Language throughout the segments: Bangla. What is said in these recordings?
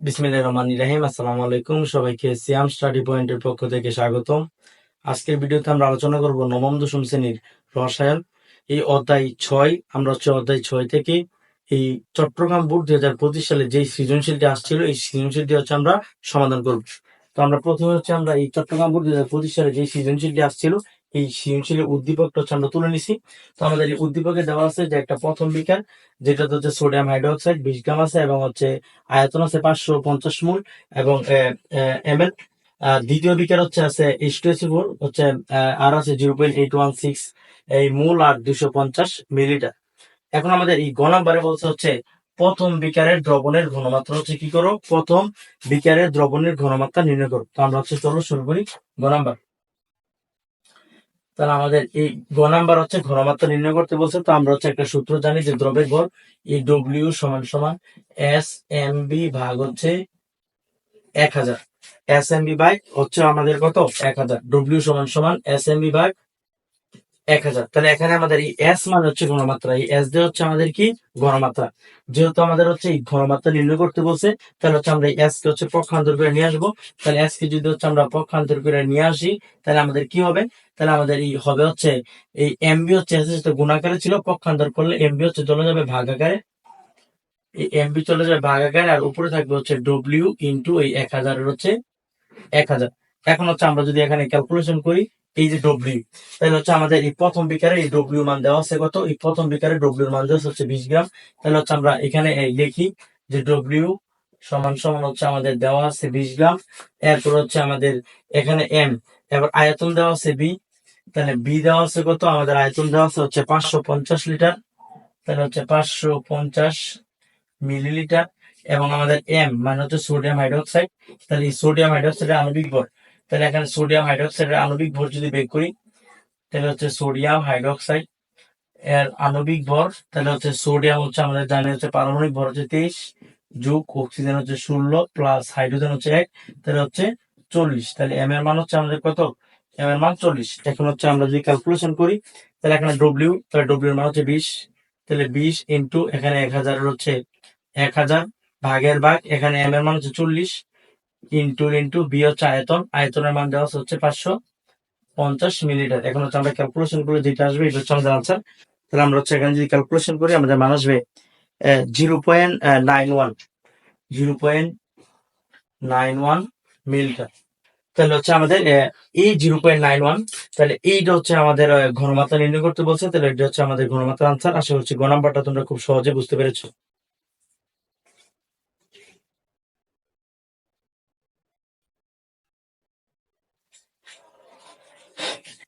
বিসমিল্লাহির রহমানির রহিম, আসসালামু আলাইকুম সবাইকে সিয়াম স্টাডি পয়েন্টের পক্ষ থেকে স্বাগতম। আজকের ভিডিওতে আমরা আলোচনা করব নবম, দশম শ্রেণির রসায়ন। এই অধ্যায় ছয়, আমরা হচ্ছে অধ্যায় ছয় থেকে এই চট্টগ্রাম বোর্ড দুই হাজার পঁচিশ সালে যে সৃজনশীলটি আসছিল, এই সৃজনশীলটি হচ্ছে আমরা সমাধান করব। তো আমরা প্রথমে হচ্ছে আমরা এই চট্টগ্রাম বোর্ড দুই হাজার পঁচিশ সালে যে সৃজনশীলটি আসছিল এই সৃজনশীলের উদ্দীপকটা হচ্ছে আমরা তুলে নিছি। তো আমাদের এই উদ্দীপকে দেওয়া আছে যে একটা প্রথম বিকার, যেটা হচ্ছে সোডিয়াম হাইড্রোক্সাইড, বিশ গ্রাম আছে এবং হচ্ছে আয়তন আছে পাঁচশো পঞ্চাশ মূল এবং এম এল দ্বিতীয় বিকার হচ্ছে আছে এইচ হচ্ছে আর আছে zero point eight one six, এই মূল আর দুশো পঞ্চাশ মিলিলিটার। এখন আমাদের এই গ নাম্বারে বলছে হচ্ছে প্রথম বিকারের দ্রবণের ঘনমাত্রা হচ্ছে কি করো? প্রথম বিকারের দ্রবণের ঘনমাত্রা নির্ণয় করো। তো আমরা হচ্ছে চলো শুরু করি গ তাহলে আমাদের এই গ নাম্বার হচ্ছে ঘনমাত্রা নির্ণয় করতে বলছে, তো আমরা হচ্ছে একটা সূত্র জানি যে দ্রবের ভর ই ডব্লিউ সমান সমান এস এম বি ভাগ হচ্ছে এক হাজার। এস এম বি ভাগ হচ্ছে আমাদের কত? এক হাজার। ডব্লিউ সমান সমান এস এম বি ভাগ এক হাজার। তাহলে এখানে আমাদের এই এস মানে হচ্ছে ঘনমাত্রা। এই এস দিয়ে হচ্ছে আমাদের কি? ঘনমাত্রা। যেহেতু আমাদের হচ্ছে এই ঘনমাত্রা নির্ণয় করতে বলছে, তাহলে হচ্ছে আমরা এস কে হচ্ছে পক্ষান্তর করে নিয়ে আসব। তাহলে এস কে যদি হচ্ছে আমরা পক্ষান্তর করে নিয়ে আসি, তাহলে আমাদের কি হবে? তাহলে আমাদের এই হবে হচ্ছে এই এমবি হচ্ছে এস এর গুণাকারে ছিল, পক্ষান্তর করলে এমবি হচ্ছে চলে যাবে ভাগাকারে। এই এমবি চলে যাবে ভাগাকারে আর উপরে থাকবে হচ্ছে ডব্লিউ ইন্টু এই এক হাজারের হচ্ছে এক হাজার। এখন হচ্ছে আমরা যদি এখানে ক্যালকুলেশন করি এই যে ডব্লিউ তাহলে হচ্ছে আমাদের এই প্রথম বিকারে এই ডব্লিউ মান দেওয়া আছে কত? এই প্রথম বিকারে ডব্লিউ মান দেওয়া হচ্ছে বিশ গ্রাম। তাহলে হচ্ছে আমরা এখানে লিখি যে ডব্লিউ সমান সমান হচ্ছে আমাদের দেওয়া আছে বিশ গ্রাম। এরপর হচ্ছে আমাদের এখানে এম এবার আয়তন দেওয়া আছে বি তাহলে বি দেওয়া আছে কত? আমাদের আয়তন দেওয়া আছে হচ্ছে পাঁচশো পঞ্চাশ লিটার। তাহলে হচ্ছে পাঁচশো পঞ্চাশ মিলিলিটার। এবং আমাদের এম মানে হচ্ছে সোডিয়াম হাইড্রোক্সাইড। তাহলে এই সোডিয়াম হাইড্রোক্সাইডের আণবিক ভর তাহলে এখানে সোডিয়াম হাইড্রোক্সাইডের আণবিক ভর যদি বের করি, তাহলে হচ্ছে সোডিয়াম হাইড্রোক্সাইড এর আণবিক ভর, তাহলে হচ্ছে সোডিয়াম হচ্ছে আমাদের জানি হচ্ছে পারমাণবিক ভর হচ্ছে তেইশ, যোগ অক্সিজেন হচ্ছে ষোলো প্লাস হাইড্রোজেন হচ্ছে এক, তাহলে হচ্ছে চল্লিশ। তাহলে এম এর মান হচ্ছে আমাদের কত? এম এর মান চল্লিশ। এখন হচ্ছে আমরা যদি ক্যালকুলেশন করি, তাহলে এখানে ডব্লিউ তাহলে ডব্লিউ এর মান হচ্ছে বিশ। তাহলে বিশ ইন্টু এখানে এক হাজারের হচ্ছে এক হাজার, ভাগের ভাগ এখানে এম এর মান হচ্ছে চল্লিশ। ইন্টু ইন্টু বি হচ্ছে আয়তন। আয়তনের মান দেওয়া হচ্ছে পাঁচশো পঞ্চাশ মিলিলিটার। এখন হচ্ছে আমরা ক্যালকুলেশন করে যেটা আসবে এটা হচ্ছে আমাদের আনসার তাহলে আমরা হচ্ছে এখানে যদি ক্যালকুলেশন করি, আমাদের মান আসবে zero point nine one zero point nine one millilitre. তাহলে হচ্ছে আমাদের এই জিরো পয়েন্ট নাইন ওয়ান তাহলে এইটা হচ্ছে আমাদের ঘনমাত্রা নির্ণয় করতে বলছে। তাহলে এটা হচ্ছে আমাদের ঘনমাত্রা আনসার আশা করছি গ নাম্বারটা তোমরা খুব সহজে বুঝতে পেরেছ।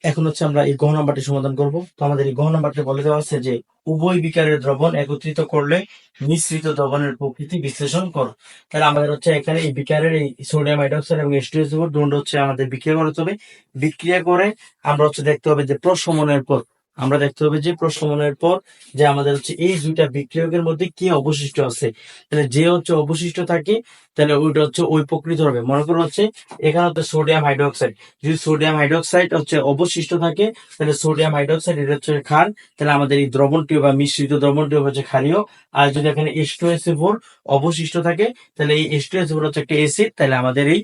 এখন হচ্ছে আমরা এই গহ নাম্বারটি সমাধান করব। তো আমাদের এই গহ নাম্বারটি বলে দেওয়া আছে যে, উভয় বিকারের দ্রবণ একত্রিত করলে মিশ্রিত দ্রবণের প্রকৃতি বিশ্লেষণ করো। তাহলে আমাদের হচ্ছে এখানে এই বিকারের এই সোডিয়াম হাইড্রক্সাইড এবং এসটিএস দুটো হচ্ছে আমাদের বিক্রিয়া করতে হবে বিক্রিয়া করে আমরা হচ্ছে দেখতে হবে যে প্রশমনের পর আমরা দেখতে হবে যে প্রশমনের পর যে আমাদের হচ্ছে এই দুইটা বিক্রিয়কের মধ্যে কি অবশিষ্ট আছে। তাহলে যে হচ্ছে অবশিষ্ট থাকে, তাহলে ওইটা হচ্ছে ওই প্রকৃত হবে। মনে করো হচ্ছে এখানে হচ্ছে সোডিয়াম হাইড্রোক্সাইড। যদি সোডিয়াম হাইড্রোক্সাইড হচ্ছে অবশিষ্ট থাকে, তাহলে সোডিয়াম হাইড্রোক্সাইড এটা হচ্ছে ক্ষার তাহলে আমাদের এই দ্রবণটি বা মিশ্রিত দ্রবণটি হচ্ছে ক্ষারীয় আর যদি এখানে এস টু এস ফোর অবশিষ্ট থাকে, তাহলে এই এস টু এস ফোর হচ্ছে একটা এসিড তাহলে আমাদের এই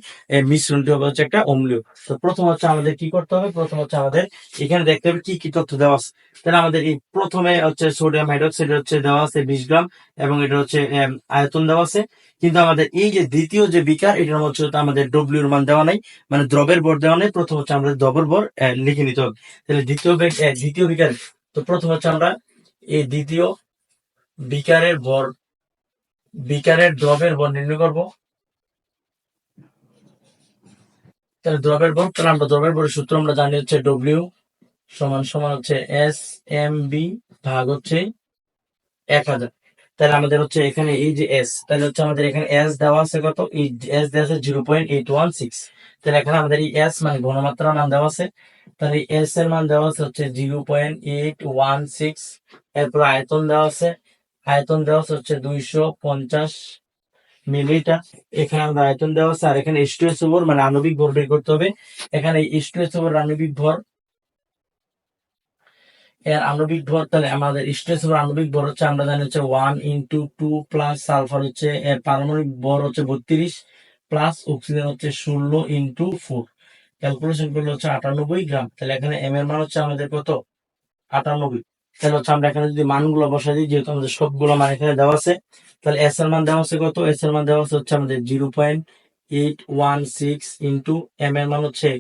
মিশ্রণটি হবে হচ্ছে একটা অম্লীয়। তো প্রথম হচ্ছে আমাদের কি করতে হবে? প্রথম হচ্ছে আমাদের এখানে দেখতে হবে কি কি তথ্য দেওয়া আছে তাহলে আমাদের এই প্রথমে হচ্ছে সোডিয়াম হাইড্রোক্সাইড হচ্ছে দেওয়া আছে বিশ গ্রাম এবং এটা হচ্ছে আয়তন দেওয়া আছে। কিন্তু আমাদের এই যে দ্বিতীয় যে বিকার এটার মধ্যে আমাদের ডব্লিউ এর মান দেওয়া নাই মানে দ্রবের ভর দেওয়া নেই। প্রথম হচ্ছে আমাদের দ্রবের আহ, লিখে নিতে হবে। তাহলে দ্বিতীয় দ্বিতীয় বিকার তো প্রথম হচ্ছে আমরা এই দ্বিতীয় বিকারের ভর বিকারের দ্রবের ভর নির্ণয় করব। তাহলে দ্রবের ভর তাহলে আমরা দ্রবের ভরের সূত্র আমরা জানি হচ্ছে ডব্লিউ সমান সমান হচ্ছে এস এম বি ভাগ হচ্ছে এক হাজার। তাহলে আমাদের হচ্ছে এখানে এই যে এস তাহলে হচ্ছে আমাদের এখানে এস দেওয়া আছে কত? এই এস দেওয়া আছে zero point eight one six তাহলে এখানে আমাদের এই এস মানে ঘনমাত্রা মান দেওয়া আছে। তাহলে এস এর মান দেওয়া আছে হচ্ছে zero point eight one six এরপর আয়তন দেওয়া আছে। আয়তন দেওয়া আছে হচ্ছে দুইশো পঞ্চাশ মিলিলিটার এখানে আমাদের আয়তন দেওয়া আছে। আর এখানে এস টু ওভার মানে আণবিক ভর বের করতে হবে। এখানে এস টু ওভার আণবিক ভর এর আণবিক ভর তাহলে আমাদের স্ট্রেস ভর আণবিক ভর হচ্ছে, আমরা জানি হচ্ছে one into two plus sulphur হচ্ছে, এর পারমাণবিক ভর হচ্ছে বত্রিশ প্লাস অক্সিজেন হচ্ছে ষোলো ইন্টু ফোর ক্যালকুলেশন করলে হচ্ছে আটানব্বই গ্রাম তাহলে এখানে এম এর মান হচ্ছে আমাদের কত? আটানব্বই। তাহলে হচ্ছে আমরা এখানে যদি মানগুলো বসাই দিই, যেহেতু আমাদের সবগুলো মান এখানে দেওয়া আছে, তাহলে এস এর মান দেওয়া আছে কত? এস এর মান দেওয়া আছে হচ্ছে আমাদের zero point eight one six into M এর মান হচ্ছে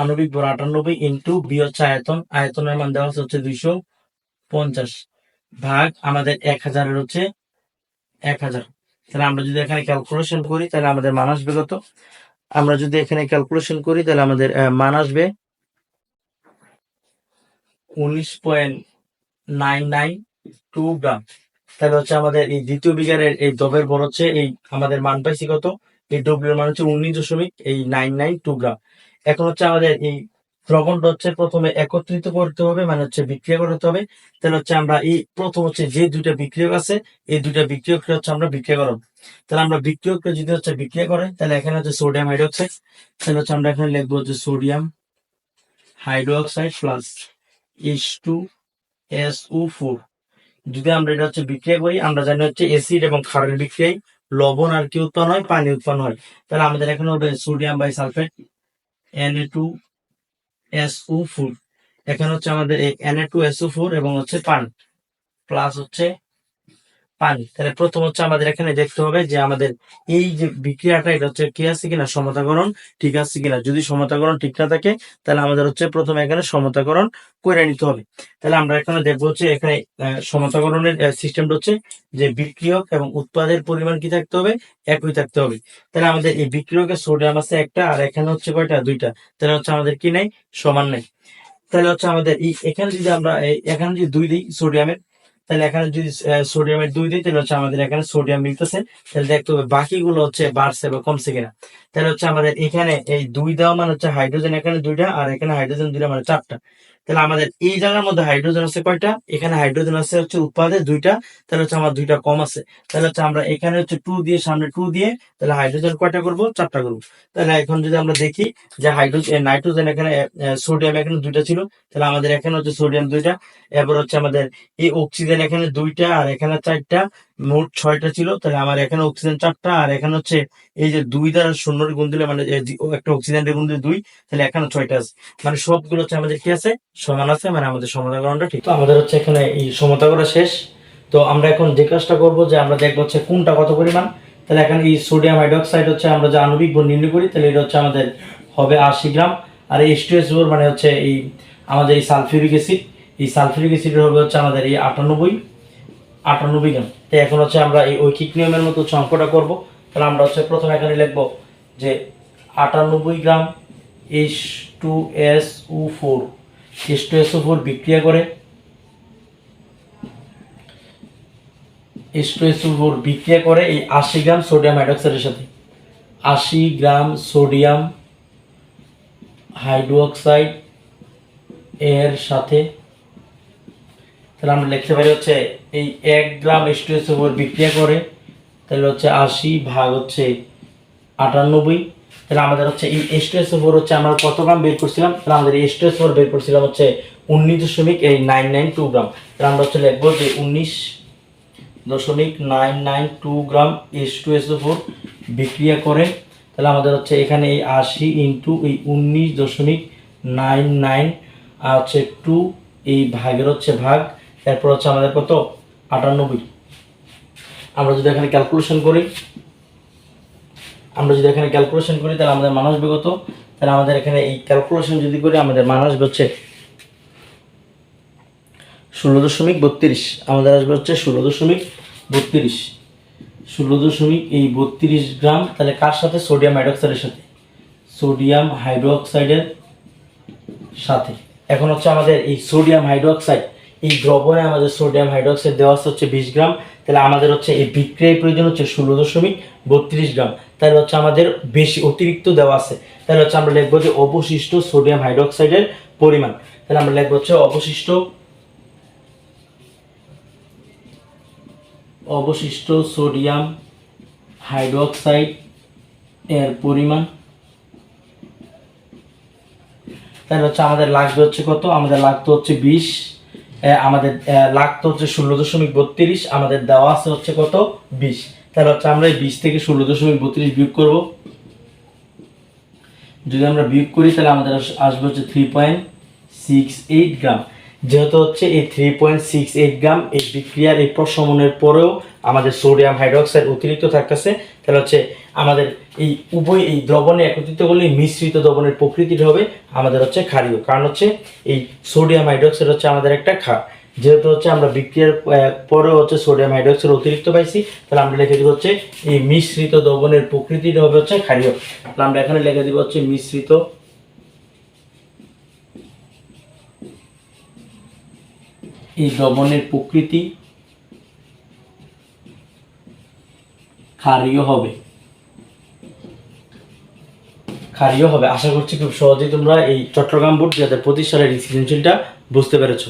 আণবিক ভর আটানব্বই ইন্টু বি হচ্ছে আয়তন, আয়তনের মান দেওয়া হচ্ছে দুইশো পঞ্চাশ ভাগ আমাদের এক হাজারের হচ্ছে এক হাজার। তাহলে আমরা যদি এখানে ক্যালকুলেশন করি, তাহলে আমাদের মান আসবে কত? আমরা যদি এখানে ক্যালকুলেশন করি, তাহলে আমাদের মান আসবে উনিশ point nine nine two gram. তাহলে হচ্ছে আমাদের এই দ্বিতীয় বিঘারের এই দ্রবের ভর হচ্ছে এই, আমাদের মান পাইছি কত? এই ডব্লিউর মান হচ্ছে উনিশ দশমিক এই নাইন নাইন টু গ্রাম। এখন হচ্ছে আমাদের এই দ্রবণটা হচ্ছে প্রথমে একত্রিত করতে হবে মানে হচ্ছে বিক্রিয়া করতে হবে। তাহলে হচ্ছে আমরা এই প্রথম হচ্ছে যে দুইটা বিক্রিয়ক আছে, এই দুইটা বিক্রিয়ককে হচ্ছে আমরা বিক্রিয়া করাবো। তাহলে আমরা বিক্রিয়ককে যদি হচ্ছে বিক্রিয়া করে, তাহলে এখানে হচ্ছে সোডিয়াম হাইড্রোক্সাইড, তাহলে হচ্ছে আমরা এখানে লিখব হচ্ছে sodium hydroxide plus H two S O four যদি আমরা এটা হচ্ছে বিক্রিয়া করি, আমরা জানি হচ্ছে অ্যাসিড এবং ক্ষারের বিক্রিয়ায় লবণ আর কি উৎপন্ন হয়, পানি উৎপন্ন হয়। তাহলে আমাদের এখানে হবে sodium bisulphate N A two S O four এখানে হচ্ছে আমাদের এই N A two S O four এবং হচ্ছে পান। প্লাস হচ্ছে পানি তাহলে প্রথম হচ্ছে আমাদের এখানে দেখতে হবে যে আমাদের এই যে বিক্রিয়াটা, এটা হচ্ছে কি আছে কিনা? সমতাকরণ ঠিক আছে কিনা? যদি সমতাকরণ ঠিক না থাকে, তাহলে আমাদের হচ্ছে প্রথমে এখানে সমতাকরণ করে নিতে হবে। তাহলে আমরা এখানে দেখব হচ্ছে এখানে সমতাকরণের সিস্টেমটা হচ্ছে যে বিক্রিয়ক এবং উৎপাদের পরিমাণ কি থাকতে হবে? একই থাকতে হবে। তাহলে আমাদের এই বিক্রিয়কের সোডিয়াম আছে একটা, আর এখানে হচ্ছে কয়টা? দুইটা। তাহলে হচ্ছে আমাদের কি নেই? সমান নেই। তাহলে হচ্ছে আমাদের এখানে যদি আমরা এখানে যদি দুই দিই সোডিয়ামের তাহলে এখানে যদি সোডিয়ামের দুই দিই, তাহলে হচ্ছে আমাদের এখানে সোডিয়াম মিলতেছে। তাহলে দেখতে হবে বাকিগুলো হচ্ছে বাড়ছে বা কমছে কিনা। তাহলে হচ্ছে আমাদের এখানে এই দুই দেওয়া মানে হচ্ছে হাইড্রোজেন এখানে দুইটা, আর এখানে হাইড্রোজেন দুইটা মানে চারটা। তাহলে আমাদের এই জায়গার মধ্যে হাইড্রোজেন আছে কয়টা? এখানে হাইড্রোজেন আছে হচ্ছে উৎপাদে দুইটা, তাহলে হচ্ছে আমার দুইটা কম আছে। তাহলে হচ্ছে আমরা এখানে হচ্ছে টু দিয়ে, সামনে টু দিয়ে, তাহলে হাইড্রোজেন কয়টা করব? চারটা করব। তাহলে এখন যদি আমরা দেখি যে হাইড্রোজেন নাইট্রোজেন এখানে সোডিয়াম এখানে দুইটা ছিল, তাহলে আমাদের এখানে হচ্ছে সোডিয়াম দুইটা, এরপর হচ্ছে আমাদের এই অক্সিজেন এখানে দুইটা, আর এখানে চারটা, মোট ছয়টা ছিল, তাহলে আমার এখানে অক্সিজেন চারটা, আর এখানে হচ্ছে এই যে দুই দ্বারা শূন্যর গুণ দিলে মানে একটা অক্সিজেনের গুণ দিলে দুই, তাহলে এখানে ছয়টা আছে। মানে সবগুলো হচ্ছে আমাদের কি আছে? সমান আছে মানে আমাদের সমতাকরণটা ঠিক। তো আমাদের হচ্ছে এখানে এই সমতা করা শেষ। তো আমরা এখন যে কাজটা করব যে আমরা দেখব হচ্ছে কোনটা কত পরিমাণ। তাহলে এখানে এই সোডিয়াম হাইড্রোক্সাইড হচ্ছে আমরা যে আণবিক ভর নির্ণয় করি, তাহলে এটা হচ্ছে আমাদের হবে আশি গ্রাম। আর এই এস মানে হচ্ছে এই আমাদের এই সালফিউরিক অ্যাসিড। এই সালফিউরিক অ্যাসিডের হবে হচ্ছে আমাদের এই আটানব্বই আটানব্বই গ্রাম। তো এখন হচ্ছে আমরা এই ঐকিক নিয়মের মতো হচ্ছে অঙ্কটা করব। তাহলে আমরা হচ্ছে প্রথমে এখানে লিখব যে আটানব্বই gram H two S O four H two S O four বিক্রিয়া করে। H two S O four বিক্রিয়া করে এই আশি গ্রাম সোডিয়াম হাইড্রোক্সাইডের সাথে। আশি গ্রাম সোডিয়াম হাইড্রোক্সাইড এর সাথে। তাহলে আমরা লিখতে পারি হচ্ছে এই এক গ্রাম উপর বিক্রিয়া করে, তাহলে হচ্ছে আশি ভাগ হচ্ছে আটানব্বই। তাহলে আমাদের হচ্ছে এই স্টোরেজ উপর হচ্ছে আমরা কত গ্রাম বের করছিলাম? তাহলে আমাদের এই স্টোরেজ উপর বের করছিলাম হচ্ছে উনিশ দশমিক এই নাইন নাইন টু গ্রাম। তাহলে আমরা হচ্ছে লিখব যে উনিশ দশমিক nine nine two gram S two S four বিক্রিয়া করে, তাহলে আমাদের হচ্ছে এখানে এই আশি ইন্টু এই উনিশ দশমিক নাইন নাইন আর হচ্ছে টু এই ভাগের হচ্ছে ভাগ, এরপর হচ্ছে আমাদের কত? আটানব্বই। আমরা যদি এখানে ক্যালকুলেশন করি আমরা যদি এখানে ক্যালকুলেশন করি, তাহলে আমাদের মান আসবে কত? তাহলে আমাদের এখানে এই ক্যালকুলেশন যদি করি, আমাদের মান আসবে হচ্ছে ষোলো দশমিক বত্রিশ। আমাদের আসবে হচ্ছে ষোলো দশমিক বত্রিশ। ষোলো দশমিক এই বত্রিশ গ্রাম, তাহলে কার সাথে? সোডিয়াম হাইড্রোক্সাইডের সাথে। সোডিয়াম হাইড্রোক্সাইডের সাথে। এখন হচ্ছে আমাদের এই সোডিয়াম হাইড্রোক্সাইড এই দ্রবণে আমাদের সোডিয়াম হাইড্রোক্সাইড দেওয়া হচ্ছে বিশ গ্রাম। তাহলে আমাদের হচ্ছে এই বিক্রিয়ায় প্রয়োজন হচ্ছে ষোলো দশমিক বত্রিশ গ্রাম। তাহলে হচ্ছে আমাদের বেশি অতিরিক্ত দেওয়া আছে। তাহলে হচ্ছে আমরা লিখব যে অবশিষ্ট সোডিয়াম হাইড্রোক্সাইডের পরিমাণ। তাহলে আমরা লিখব হচ্ছে অবশিষ্ট অবশিষ্ট সোডিয়াম হাইড্রোক্সাইড এর পরিমাণ। তাহলে হচ্ছে আমাদের লাগবে হচ্ছে কত? আমাদের লাগতো হচ্ছে বিশ আমাদের লাগতো হচ্ছে ষোলো দশমিক বত্রিশ, আমাদের দেওয়া আছে হচ্ছে কত? বিশ। তাহলে হচ্ছে আমরা এই বিশ থেকে ষোলো দশমিক বত্রিশ বিয়োগ করব। যদি আমরা বিয়োগ করি, তাহলে আমাদের আস- আসবে হচ্ছে three point six eight gram যেহেতু হচ্ছে এই three point six eight gram এই বিক্রিয়ার এই প্রশমনের পরেও আমাদের সোডিয়াম হাইড্রোক্সাইড অতিরিক্ত থাকতেছে, তাহলে হচ্ছে আমাদের এই উভয় এই দ্রবণে একত্রিত করলে মিশ্রিত দ্রবণের প্রকৃতিটা হবে আমাদের হচ্ছে ক্ষারীয়। কারণ হচ্ছে এই সোডিয়াম হাইড্রোক্সাইড হচ্ছে আমাদের একটা ক্ষার। যেহেতু হচ্ছে আমরা বিক্রিয়ার পরে হচ্ছে সোডিয়াম হাইড্রোক্সাইড অতিরিক্ত পাইছি, তাহলে আমরা লিখে দিব হচ্ছে এই মিশ্রিত দ্রবণের প্রকৃতিটা হবে হচ্ছে ক্ষারীয়। তাহলে আমরা এখানে লিখে দিব হচ্ছে মিশ্রিত এই দ্রবণের প্রকৃতি ক্ষারীয় হবে। ক্ষারীয় হবে। আশা করছি খুব সহজেই তোমরা এই চট্টগ্রাম বোর্ড দু হাজার পঁচিশ সালের বুঝতে পেরেছ।